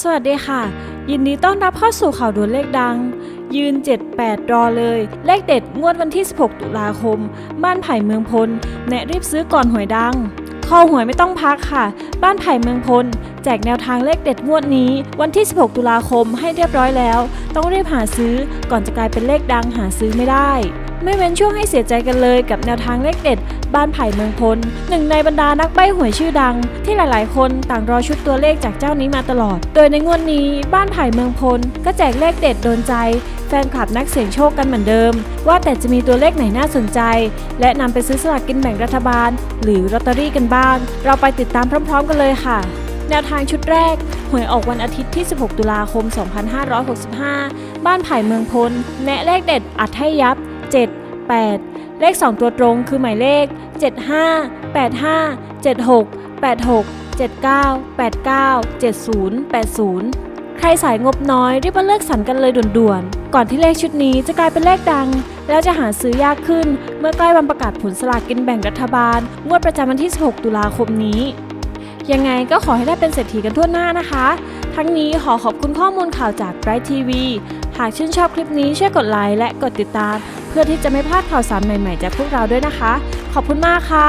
สวัสดีค่ะ ยินดีต้อนรับเข้าสู่ข่าวด่วนเลขดัง ยืน 78 รอเลย เลขเด็ดงวดวันที่ 16 ตุลาคม บ้านไผ่เมืองพลแนะรีบซื้อก่อนหวยดังคอหวยไม่ต้องพักค่ะ บ้านไผ่เมืองพลแจกแนวทางเลขเด็ดงวดนี้ วันที่ 16 ตุลาคมให้เรียบร้อยแล้ว ต้องรีบหาซื้อก่อนจะกลายเป็นเลขดังหาซื้อไม่ได้ ไม่เว้นช่วงให้เสียใจกันเลยกับแนวทางเลขเด็ด บ้านไผ่เมืองพลหนึ่งในบรรดานักใบ้หวยชื่อดัง ที่หลายๆ คนต่างรอชุดตัวเลขจากเจ้านี้มาตลอด โดยในงวดนี้บ้านไผ่เมืองพลก็แจกเลขเด็ดโดนใจ แฟนคลับนักเสี่ยงโชคกันเหมือนเดิม ว่าแต่จะมีตัวเลขไหนน่าสนใจ และนำไปซื้อสลากกินแบ่งรัฐบาล หรือลอตเตอรี่กันบ้าง เราไปติดตามพร้อม ๆ กันเลยค่ะแนวทางชุดแรก หวยออกวันอาทิตย์ที่ 16 ตุลาคม 2565 บ้านไผ่เมืองพล แนะเลขเด็ดอัดให้ยับ 7 8 เลข 2 ตัวตรงคือหมายเลข 75 85 76 86 79 89 70 80 ใครสายงบน้อยรีบมาเลือกสรรกันเลยด่วนๆ ก่อนที่เลขชุดนี้จะกลายเป็นเลขดัง แล้วจะหาซื้อยากขึ้น เมื่อใกล้วันประกาศผลสลากกินแบ่งรัฐบาล งวดประจำวันที่ 16 ตุลาคมนี้ ยังไงก็ขอให้ได้เป็นเศรษฐีกันทั่วหน้านะคะ ทั้งนี้ขอขอบคุณข้อมูลข่าวจากไบรท์ทีวี หากชื่นชอบคลิปนี้ช่วยกดไลค์และกดติดตาม เพื่อที่จะไม่พลาดข่าวสารใหม่ๆจากพวกเราด้วยนะคะ ขอบคุณมากค่ะ